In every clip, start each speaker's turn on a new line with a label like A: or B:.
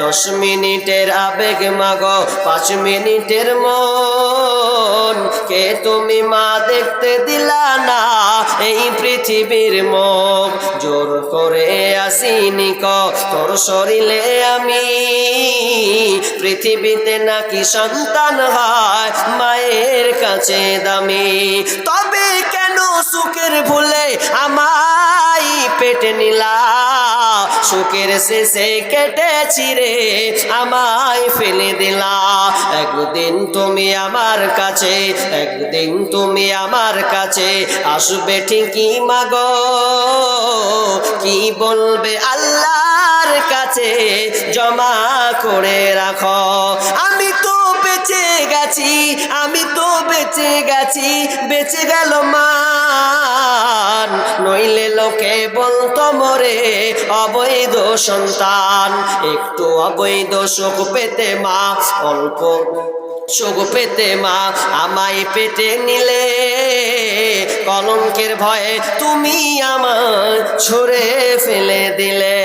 A: দশ মিনিটের আবেগ মাগো, পাঁচ মিনিটের মন। কে তুমি মা দেখতে দিলা না এই পৃথিবীর মুখ? জোর করে আসিনি ক, তোর শরীরে আমি। পৃথিবীতে নাকি সন্তান হয়, মায়ের কাছে দামি। তবে কেন সুখের ভুলে আমায় পেটে নিলা সুখের শেষে কেটেছি রে, আমায় ফেলে দিলা। একদিন তুমি আমার কাছে, একদিন তুমি আমার কাছে আসবে ঠিকই মাগো। কি বলবে আল্লাহর কাছে? জমা করে রাখো। আমি তো গেছি, আমি তো বেঁচে গেছি, বেঁচে গেল মান। নইলে লোকে বলতো মরে, অবৈধ সন্তান। একটু অবৈধ শোক পেতে মা, অল্প শোক পেতে মা, আমায় পেটে নিলে। কলঙ্কের ভয়ে তুমি আমার ছড়ে ফেলে দিলে।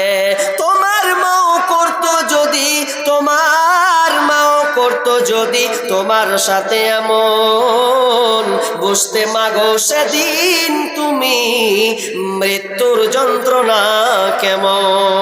A: করতো যদি তোমার সাথে এমন। বুঝতে মাগো সেদিন তুমি মৃত্যুর যন্ত্রণা কেমন।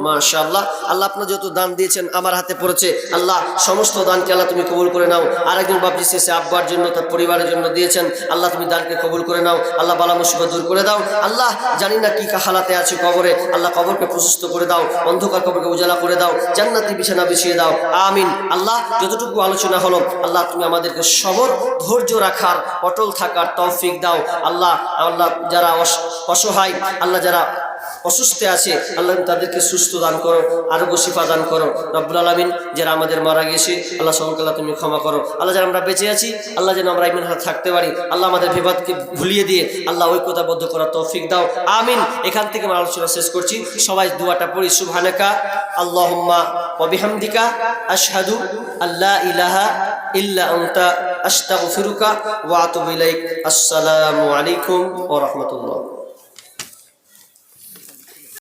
A: মাশাল্লাহ আল্লাহ আপনার যত দান দিয়েছেন, আমার হাতে পড়েছে। আল্লাহ সমস্ত দানকে আল্লাহ তুমি কবুল করে নাও। আরেকজন বাপজি শেষে আব্বার জন্য, তার পরিবারের জন্য দিয়েছেন। আল্লাহ তুমি দানকে কবুল করে নাও। আল্লাহ বালা মুসিবত দূর করে দাও। আল্লাহ জানি না কি হালাতে আছে কবরে। আল্লাহ কবরকে প্রশস্ত করে দাও। অন্ধকার কবরকে উজালা করে দাও। জান্নাতি বিছানা বিছিয়ে দাও। আমিন। আল্লাহ যতটুকু আলোচনা হলো, আল্লাহ তুমি আমাদেরকে সবর, ধৈর্য রাখার, অটল থাকার তৌফিক দাও। আল্লাহ আল্লাহ যারা অস- অসহায়, আল্লাহ যারা অসুস্থ আছে, আল্লাহ তাদেরকে সুস্থ দান করো, আরোগ্য শিফা দান করো। রব্বুল আলমিন যারা আমাদের মারা গেছে আল্লাহ সকলকে তুমি ক্ষমা করো। আল্লাহ যারা আমরা বেঁচে আছি, আল্লাহ যেন আমরা ইমিন হাত থাকতে পারি। আল্লাহ আমাদের বিবাদকে ভুলিয়ে দিয়ে আল্লাহ ঐক্যতাবদ্ধ করার তৌফিক দাও। আমিন। এখান থেকে আমরা আলোচনা শেষ করছি। সবাই দুয়াটা পড়ি, সুবহানাকা, আল্লাহুম্মা ওয়া আশহাদু আল্লা ইলাহা ইল্লা আনতা, আস্তাগফিরুকা ওয়া আতুবু আসসালামু আলাইকুম ওয়া রাহমাতুল্লাহ।